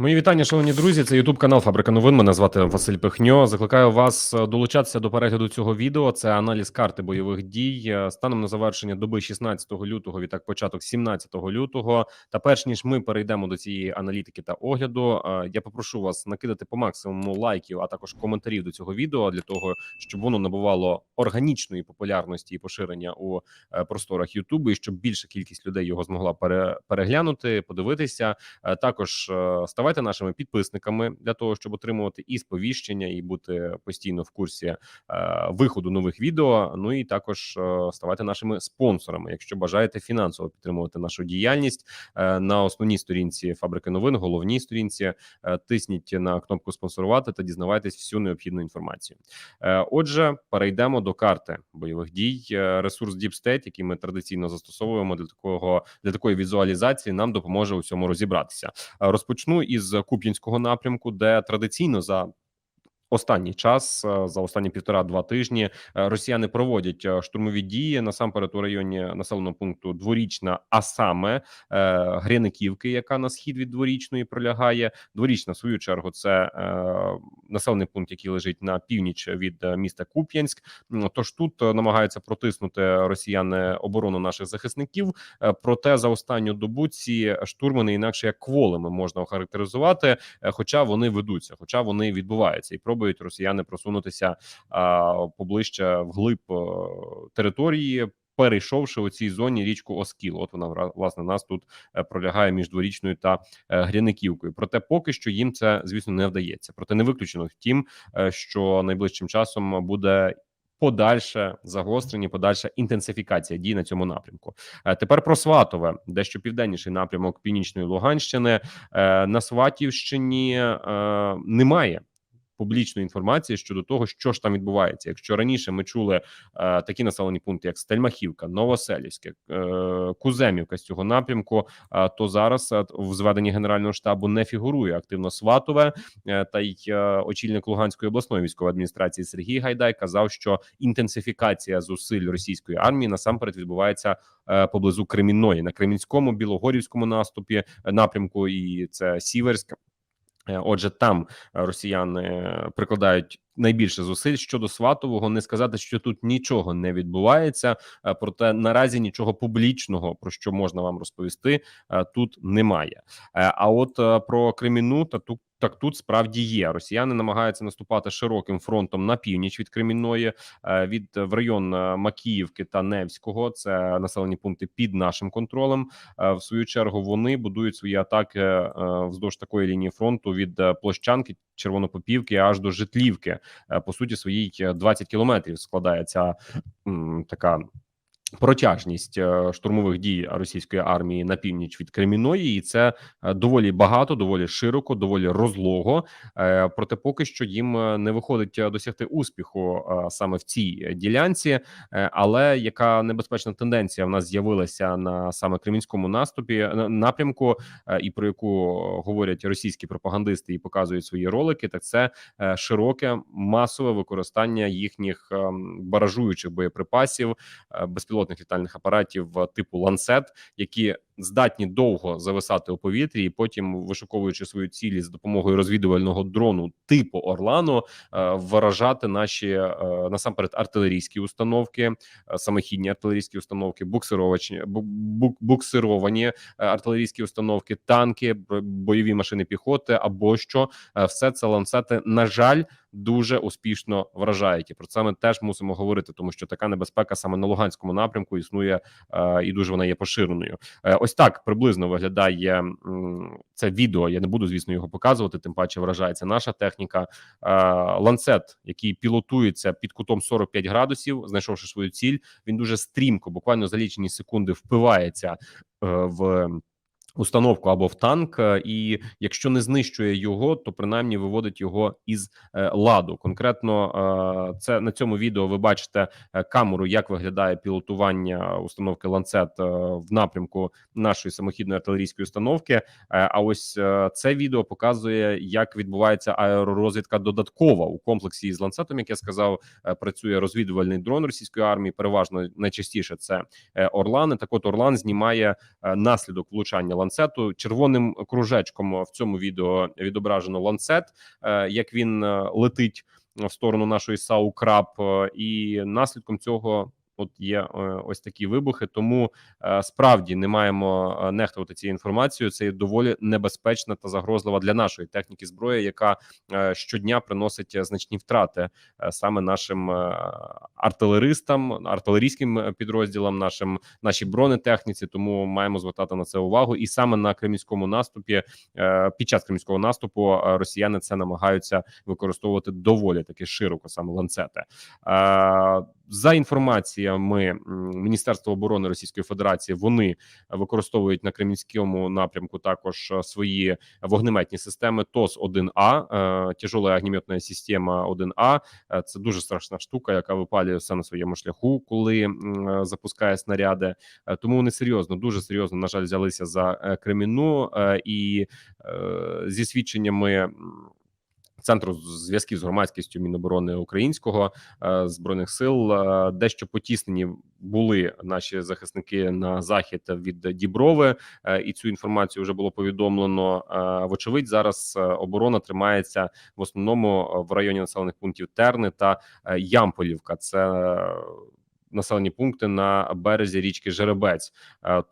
Мої вітання, шановні друзі. Це Ютуб канал Фабрика новин. Мене звати Василь Пихньо. Закликаю вас е, долучатися до перегляду цього відео. Це аналіз карти бойових дій Е, станом на завершення доби 16 лютого. Відтак, початок 17 лютого. Та перш ніж ми перейдемо до цієї аналітики та огляду, е, я попрошу вас накидати по максимуму лайків, а також коментарів до цього відео для того, щоб воно набувало органічної популярності і поширення у просторах Ютубу, і щоб більша кількість людей його змогла пере, переглянути, подивитися. Також е, ставайте нашими підписниками для того, щоб отримувати і сповіщення, і бути постійно в курсі е, виходу нових відео. Ну і також е, ставайте нашими спонсорами, якщо бажаєте фінансово підтримувати нашу діяльність е, на основній сторінці фабрики новин, головній сторінці. е, Тисніть на кнопку спонсорувати та дізнавайтесь всю необхідну інформацію. Е, Отже, перейдемо до карти бойових дій. Е, Ресурс Deep State, який ми традиційно застосовуємо для такого для такої візуалізації, нам допоможе у цьому розібратися. Е, Розпочну із Куп'янського напрямку, де традиційно за Останній час е, за останні півтора-два тижні е, росіяни проводять е, штурмові дії насамперед у районі населеного пункту дворічна, а саме Гряниківки, яка на схід від дворічної пролягає. Дворічна, в свою чергу, це населений пункт, який лежить на північ від міста Куп'янськ. Тож тут намагаються протиснути росіяни оборону наших захисників. Проте за останню добу ці штурми не інакше як кволими можна охарактеризувати, хоча вони ведуться, хоча вони відбуваються, і пробують росіяни просунутися поближче вглиб е, території. Перейшовши у цій зоні річку Оскіл, от вона власне нас тут е, пролягає між дворічною та е, Гряниківкою. Проте поки що їм це звісно не вдається. Проте не виключено втім, що найближчим часом буде подальше загострення, подальша інтенсифікація дій на цьому напрямку. Тепер про Сватове, дещо південніший напрямок північної Луганщини. На Сватівщині немає. Публічної інформації щодо того, що ж там відбувається. Якщо раніше ми чули е, такі населені пункти, як Стельмахівка, Новоселівське, е, Куземівка з цього напрямку, е, то зараз е, в зведенні генерального штабу не фігурує активно Сватове. Е, та й е, очільник Луганської обласної військової адміністрації Сергій Гайдай казав, що інтенсифікація зусиль російської армії насамперед відбувається е, поблизу Кремінної на Кремінському, Білогорівському наступі е, напрямку, і це Сіверськ. Е, Отже, там е, росіяни е, прикладають найбільше зусиль щодо сватового. Не сказати, що тут нічого не відбувається, проте наразі нічого публічного про що можна вам розповісти тут немає. А от про Креміну та тут. Так тут справді є. Росіяни намагаються наступати широким фронтом на північ від Кремінної, е, від в район е, Макіївки та Невського. Це населені пункти під нашим контролем. Е, В свою чергу вони будують свої атаки е, вздовж такої лінії фронту від е, площанки Червонопопівки аж до Житлівки. Е, По суті, своїй е, 20 кілометрів складає ця м, така. Протяжність е, штурмових дій російської армії на північ від Креміної, і це е, доволі багато, доволі широко, доволі розлого. Е, Проте, поки що їм не виходить досягти успіху саме в цій ділянці. Але яка небезпечна тенденція в нас з'явилася на саме кремінському наступі напрямку, і про яку говорять російські пропагандисти і показують свої ролики, так це широке масове використання їхніх ем, баражуючих боєприпасів, е, безпілотних літальних апаратів е, типу ланцет, які здатні довго зависати у повітрі, і потім, вишуковуючи свою цілі за допомогою розвідувального дрону типу Орлано, е, вражати наші е, насамперед артилерійські установки, е, самохідні артилерійські установки, буксировочні бу- бу- буксировані артилерійські установки, танки, бойові машини піхоти або що все це ланцети, на жаль, дуже успішно вражають. І про це ми теж мусимо говорити, тому що така небезпека саме на Луганському напрямку існує е, і дуже вона є поширеною. Е, так приблизно виглядає це відео. Я не буду, звісно, його показувати. Тим паче вражається наша техніка. Е, Ланцет, який пілотується під кутом 45 градусів, знайшовши свою ціль, він дуже стрімко, буквально за лічені секунди, впивається е, в. Установку або в танк, е, і якщо не знищує його, то принаймні виводить його із е, ладу. Конкретно е, це на цьому відео ви бачите камеру, як виглядає пілотування установки ланцет в напрямку нашої самохідної артилерійської установки. А ось це відео показує, як відбувається аеророзвідка додаткова у комплексі із ланцетом. Як я сказав, працює розвідувальний дрон російської армії. Переважно найчастіше це Орлани. Так, от Орлан знімає наслідок влучання ланцету ланцету. Червоним кружечком в цьому відео відображено ланцет, е, як він е, летить в сторону нашої САУ краб, е, і наслідком цього. От є е, ось такі вибухи, тому е, справді не маємо е, нехтувати цією інформацією. Це є доволі небезпечна та загрозлива для нашої техніки зброї, яка щодня приносить значні втрати саме нашим артилеристам, артилерійським підрозділам, нашим нашій бронетехніці. Тому маємо звертати на це увагу. І саме на кремлівському наступі під час кремлівського наступу росіяни це намагаються використовувати доволі таки широко, саме ланцети. За інформаціями Міністерства оборони Російської Федерації, вони використовують на кремлівському напрямку також е, свої вогнеметні системи ТОС 1 а е, тяжола огнеметна система 1 а Е, Це дуже страшна штука, яка випалює все на своєму шляху, коли запускає снаряди. Тому вони серйозно, дуже серйозно, на жаль, взялися за Кремінну е, і зі свідченнями. Центру зв'язків з громадськістю Міноборони Українського е, збройних сил е, дещо потіснені були наші захисники на захід від Діброви, е, і цю інформацію вже було повідомлено. Вочевидь, зараз оборона тримається в основному в районі населених пунктів Терни та Ямполівка. Це населені пункти на березі річки Жеребець.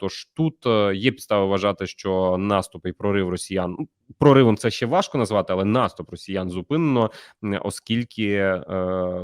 Тож тут є підстави вважати, що наступ і прорив росіян ну, проривом це ще важко назвати, але наступ росіян зупинено, оскільки е,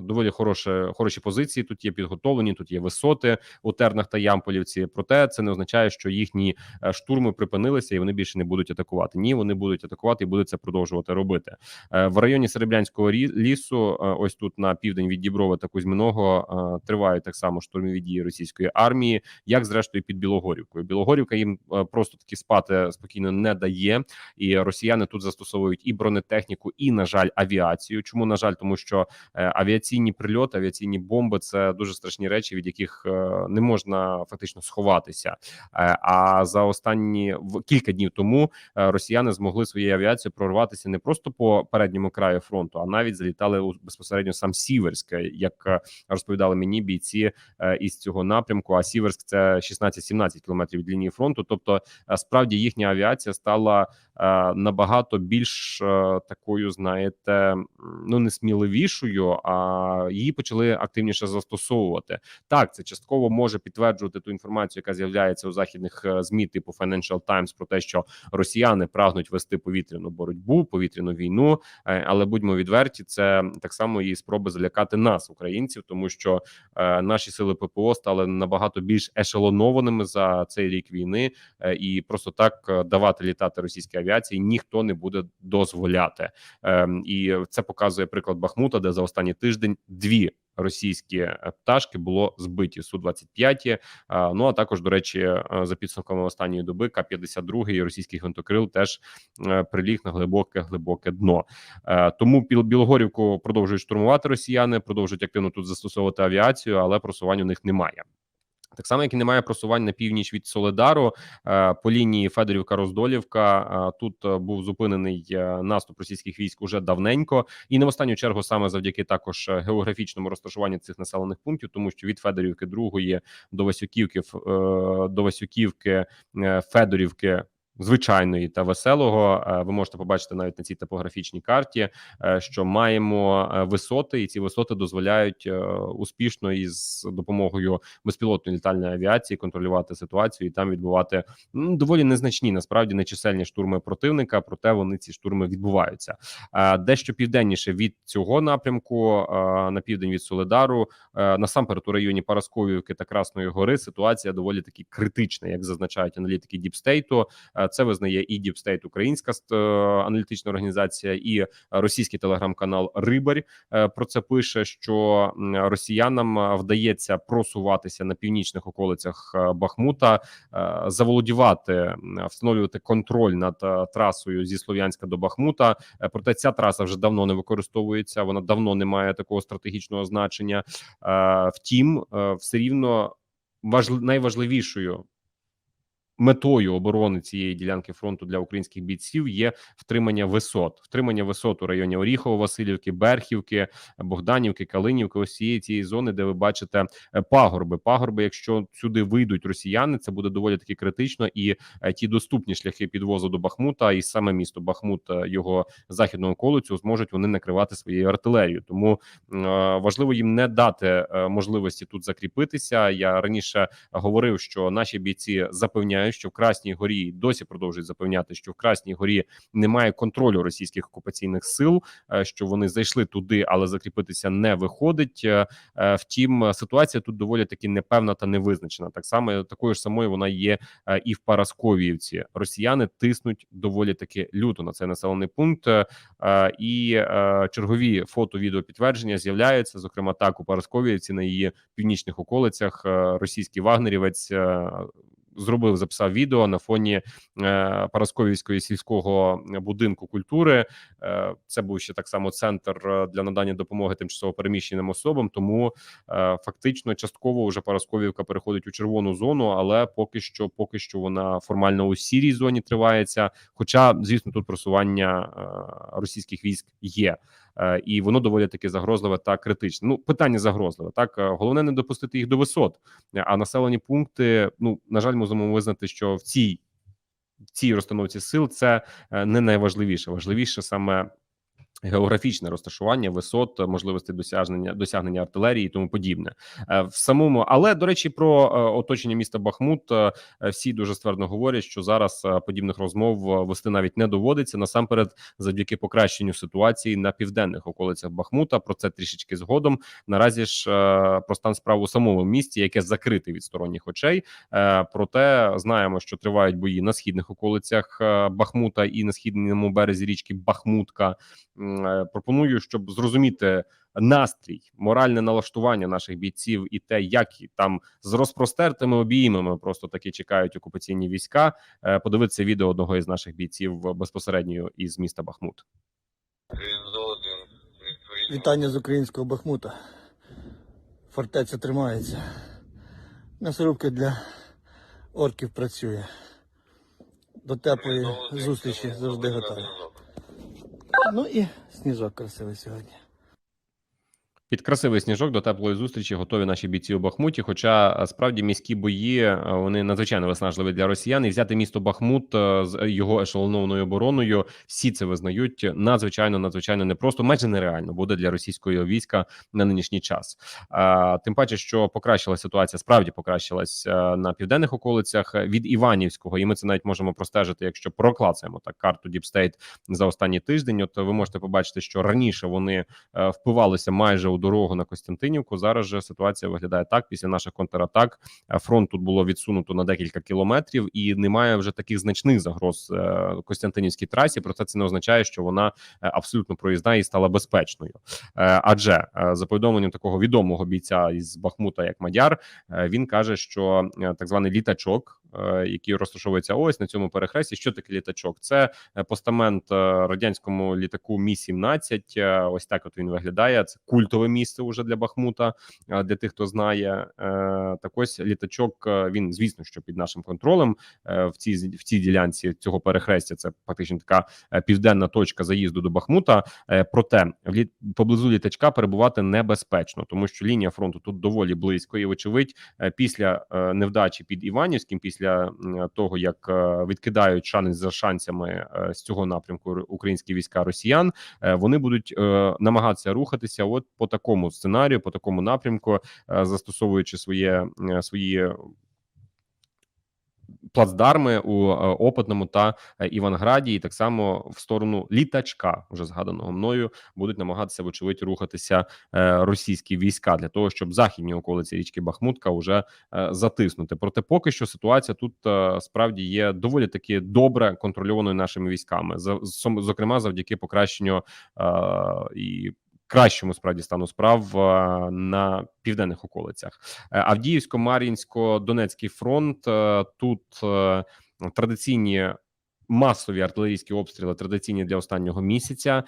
доволі хороше, хороші позиції тут є підготовлені. Тут є висоти у Тернах та Ямполівці. Проте це не означає, що їхні е, штурми припинилися і вони більше не будуть атакувати. Ні, вони будуть атакувати і будуть це продовжувати робити. Е, В районі Серебрянського лісу, е, ось тут на південь від Діброва та Кузьминого, е, тривають так само штурмові дії російської армії, як зрештою під Білогорівкою. Білогорівка їм е, просто таки спати спокійно не дає, і росіяни тут застосовують і бронетехніку, і на жаль, авіацію. Чому на жаль, тому що е, авіаційні прильоти, авіаційні бомби це дуже страшні речі, від яких е, не можна фактично сховатися. Е, А за останні в кілька днів тому росіяни змогли своєю авіацією прорватися не просто по передньому краю фронту, а навіть залітали у безпосередньо сам Сіверськ, як розповідали мені бійці із цього напрямку. А Сіверськ це 16-17 кілометрів від лінії фронту. Тобто, справді їхня авіація стала набагато більш е, такою, знаєте, ну не сміливішою, а її почали активніше застосовувати. Так, це частково може підтверджувати ту інформацію, яка з'являється у західних е, змі, типу Financial Times, про те, що росіяни прагнуть вести повітряну боротьбу, повітряну війну. Е, Але будьмо відверті, це так само і спроби залякати нас, українців, тому що наші сили ППО стали набагато більш ешелонованими за цей рік війни, і просто так давати літати російській авіації ніхто не буде дозволяти. Ем, І це показує приклад Бахмута, де за останній тиждень дві. Російські е, пташки було збиті су 25 е, Ну а також до речі, е, за підсумками останньої доби К-52 і російський гвинтокрил теж приліг на глибоке глибоке дно. Тому Біл- Білогорівку продовжують штурмувати росіяни, продовжують активно тут застосовувати авіацію, але просувань у них немає. Так само, як і немає просувань на північ від Соледару е, по лінії Федорівка-Роздолівка. Е, Тут е, був зупинений наступ російських військ уже давненько, і не в останню чергу саме завдяки також географічному розташуванню цих населених пунктів, тому що від Федорівки другої до Васюківки, до Васюківки, Федорівки. Звичайної та веселого е, ви можете побачити навіть на цій топографічній карті, е, що маємо е, висоти, і ці висоти дозволяють успішно із допомогою безпілотної літальної авіації контролювати ситуацію і там відбувати ну, доволі незначні насправді нечисельні штурми противника. Проте вони ці штурми відбуваються. Дещо південніше від цього напрямку, на південь від Соледару, насамперед у районі Парасковівки та Красної Гори ситуація доволі таки критична, як зазначають аналітики Діпстейту. Це визнає і Діпстейт, українська ст- е, аналітична організація, і російський телеграм-канал Рибарь е, про це пише, що росіянам е, вдається просуватися на північних околицях Бахмута, заволодівати, встановлювати контроль над трасою зі Слов'янська до Бахмута. Проте ця траса вже давно не використовується. Вона давно не має такого стратегічного значення. Втім, все рівно важли- найважливішою метою оборони цієї ділянки фронту для українських бійців є втримання висот, втримання висот у районі Оріхово, Васильівки, Берхівки, Богданівки, Калинівки. Ось цієї цієї зони, де ви бачите е, пагорби. Пагорби, якщо сюди вийдуть росіяни, це буде доволі таки критично. І е, ті доступні шляхи підвозу до Бахмута, і саме місто Бахмут, е, його західну околицю, зможуть вони накривати своєю артилерією. Тому важливо їм не дати можливості тут закріпитися. Я раніше говорив, що наші бійці запевняють, що в Красній Горі досі продовжують запевняти, що в Красній Горі немає контролю російських окупаційних сил, е, що вони зайшли туди, але закріпитися не виходить. Е, е, Втім, ситуація тут доволі таки непевна та невизначена. Так само такою ж самою вона є і в Парасковіївці. Росіяни тиснуть доволі таки люто на цей населений пункт, і чергові фото відео підтвердження з'являються. Зокрема, так у Парасковіївці на її північних околицях російський вагнерівець. Зробив записав відео на фоні е, Парасковівської сільського будинку культури. Е, це був ще так само центр е, для надання допомоги тимчасово переміщеним особам. Тому фактично частково вже Парасковівка переходить у червону зону, але поки що, поки що вона формально у сірій зоні тривається. Хоча, звісно, тут просування російських військ є. Е, І воно доволі таки загрозливе та критичне. Ну питання загрозливе. Так Е, головне не допустити їх до висот. А населені пункти, ну на жаль, можемо визнати, що в цій цій розстановці сил це е, не найважливіше. Важливіше саме географічне розташування висот, можливості досягнення досягнення артилерії і тому подібне. Е, В самому, але до речі, про е, оточення міста Бахмут е, всі дуже ствердно говорять, що зараз е, подібних розмов е, вести навіть не доводиться. Насамперед, завдяки покращенню ситуації на південних околицях Бахмута. Про це трішечки згодом. Наразі ж е, про стан справ у самому місті, яке закрите від сторонніх очей. Е, Проте знаємо, що тривають бої на східних околицях е, Бахмута і на східному березі річки Бахмутка. Е, Пропоную, щоб зрозуміти настрій, моральне налаштування наших бійців і те, як там з розпростертими обіймами просто таки чекають окупаційні війська. Е, Подивитися відео одного із наших бійців безпосередньо із міста Бахмут. Вітання з українського Бахмута. Фортеця тримається. М'ясорубка для орків працює. До теплої зустрічі завжди готові. Ну і сніжок красивий сьогодні. Під красивий сніжок до теплої зустрічі готові наші бійці у Бахмуті. Хоча справді міські бої е, вони надзвичайно виснажливі для росіян. І взяти місто Бахмут е, з його ешелонованою обороною. Всі це визнають надзвичайно, надзвичайно непросто, майже нереально буде для російського війська на нинішній час. Тим паче, що покращила ситуація, справді покращилась е, на південних околицях від Іванівського, і ми це навіть можемо простежити, якщо проклацаємо так карту Діпстейт за останній тиждень. От ви можете побачити, що раніше вони е, впивалися майже у дорогу на Костянтинівку. Зараз же ситуація виглядає так. Після наших контратак е, фронт тут було відсунуто на декілька кілометрів, і немає вже таких значних загроз е, Костянтинівській трасі. Проте це не означає, що вона е, абсолютно проїзна і стала безпечною. Адже за повідомленням такого відомого бійця із Бахмута, як Мадяр, він каже, що так званий літачок. Е, Який розташовується ось на цьому перехресті. Що таке літачок? Це е, постамент е, радянському літаку Мі 17 е, Ось так от він виглядає. Це культове місце уже для Бахмута. Для тих, хто знає, так ось літачок. Він звісно, що під нашим контролем в цій в цій ділянці цього перехрестя. Це фактично така південна точка заїзду до Бахмута. Проте в поблизу літачка перебувати небезпечно, тому що лінія фронту тут доволі близько, і вочевидь, після невдачі під Іванівським, після м, того як е, відкидають шанс за шанцями е, з цього напрямку українські війська росіян, е, вони будуть намагатися рухатися, от по такому сценарію, по такому напрямку, застосовуючи своє свої. Плацдарми у е, Опитному та е, Іванграді, і так само в сторону літачка, вже згаданого мною, будуть намагатися вочевидь рухатися е, російські війська для того, щоб західні околиці річки Бахмутка вже затиснути. Проте, поки що ситуація тут справді є доволі таки добре контрольованою нашими військами, зокрема завдяки покращенню і. Кращому справді стану справ е, на південних околицях Е, Авдіївсько-Мар'їнсько-Донецький фронт. е, Тут традиційні масові артилерійські обстріли традиційні для останнього місяця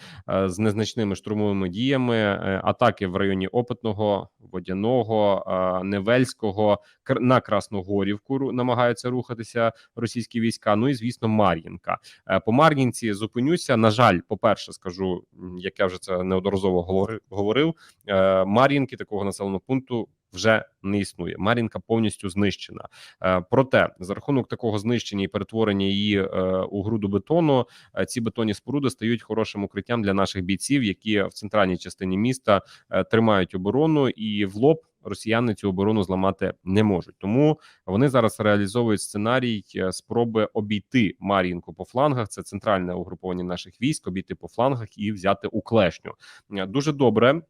з незначними штурмовими діями, атаки в районі Опитного, Водяного, Невельського, на Красногорівку намагаються рухатися російські війська. Ну і звісно, Мар'їнка. Е, По Мар'їнці зупинюся. На жаль, по перше, скажу, як я вже це неодноразово говори- говорив. е, Мар'їнки такого населеного пункту вже не існує. Мар'їнка повністю знищена. Е, Проте за рахунок такого знищення і перетворення її е, у груду бетону, е, ці бетонні споруди стають хорошим укриттям для наших бійців, які в центральній частині міста тримають оборону, і в лоб росіяни цю оборону зламати не можуть. Тому вони зараз реалізовують сценарій спроби обійти Мар'їнку по флангах. Це центральне угруповання наших військ, обійти по флангах і взяти у клешню. Дуже добре.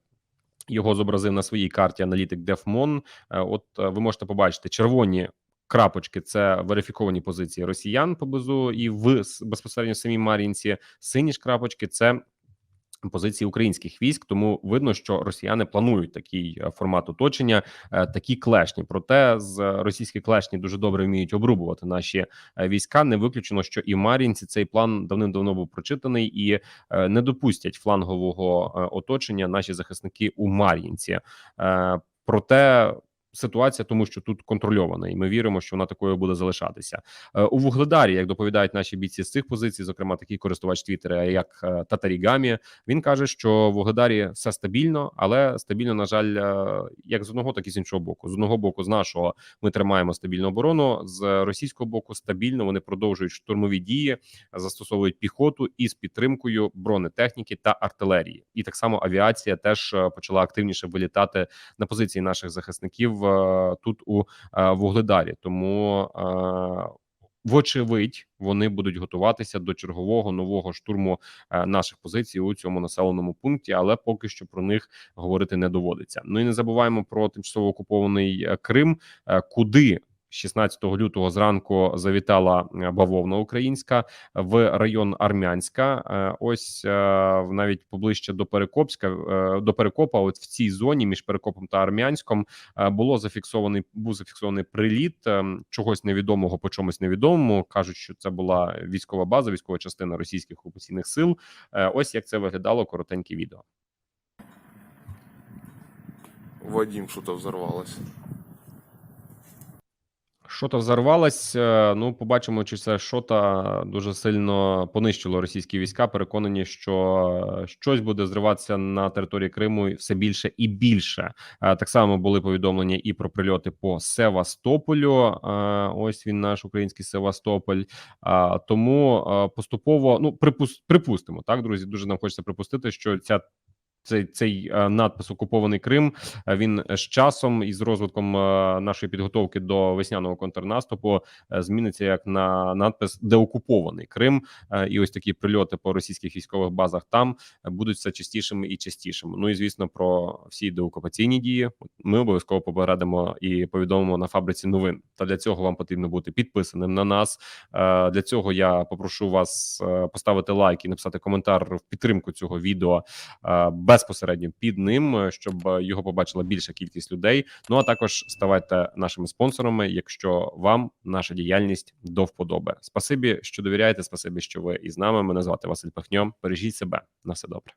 Його зобразив на своїй карті аналітик Дефмон. От е, ви можете побачити червоні. Крапочки це верифіковані позиції росіян поблизу і в безпосередньо самій Мар'їнці. Сині ж крапочки це позиції українських військ. Тому видно, що росіяни планують такий е, формат оточення, е, такі клешні. Проте з російські клешні дуже добре вміють обрубувати наші е, війська. Не виключено, що і в Мар'їнці цей план давним-давно був прочитаний і не допустять флангового оточення наші захисники у Мар'їнці. Проте ситуація, тому що тут контрольована, і ми віримо, що вона такою буде залишатися. Е, У Вугледарі, як доповідають наші бійці з цих позицій, зокрема такий користувач Твіттера, як е, Татарігамі, він каже, що в Вугледарі все стабільно, але стабільно, на жаль, е, як з одного, так і з іншого боку. З одного боку, з нашого ми тримаємо стабільну оборону. З російського боку стабільно вони продовжують штурмові дії, застосовують піхоту із підтримкою бронетехніки та артилерії. І так само авіація теж почала активніше вилітати на позиції наших захисників е, тут у е, Вугледарі. Тому е, вочевидь вони будуть готуватися до чергового нового штурму наших позицій у цьому населеному пункті, але поки що про них говорити не доводиться. Ну і не забуваємо про тимчасово окупований Крим, куди 16 лютого зранку завітала е, бавовна українська в район Армянська. Е, Ось е, навіть поближче до Перекопська до Перекопа. От в цій зоні між Перекопом та Армянськом було зафіксований був зафіксований приліт чогось невідомого по чомусь невідомому. кажуть, що це була військова база, військова частина російських окупаційних сил. Ось як це виглядало коротеньке відео. Вадим что-то взорвалось. Що-то взорвалось. е, Ну, побачимо, чи це шота дуже сильно понищило російські війська. Переконані, що е, щось буде зриватися на території Криму все більше і більше. Е, Так само були повідомлення і про прильоти по Севастополю. Ось він, наш український Севастополь. Тому поступово ну припус- припустимо, так друзі. Дуже нам хочеться припустити, що ця. Цей цей е, надпис окупований Крим. е, Він з часом і з розвитком е, нашої підготовки до весняного контрнаступу е, зміниться як на надпис деокупований Крим. Е, І ось такі прильоти по російських військових базах там е, будуть все частішими і частішими. Ну і звісно, про всі деокупаційні дії ми обов'язково попередимо і повідомимо на фабриці новин. Та для цього вам потрібно бути підписаним на нас. Е, Для цього я попрошу вас е, поставити лайк і написати коментар в підтримку цього відео е, безпосередньо під ним, е, щоб е, його побачила більша кількість людей. Ну а також ставайте нашими спонсорами, якщо вам наша діяльність до вподоби. Спасибі, що довіряєте. Спасибі, що ви із нами. Мене звати Василь Пахньо. Бережіть себе на все добре.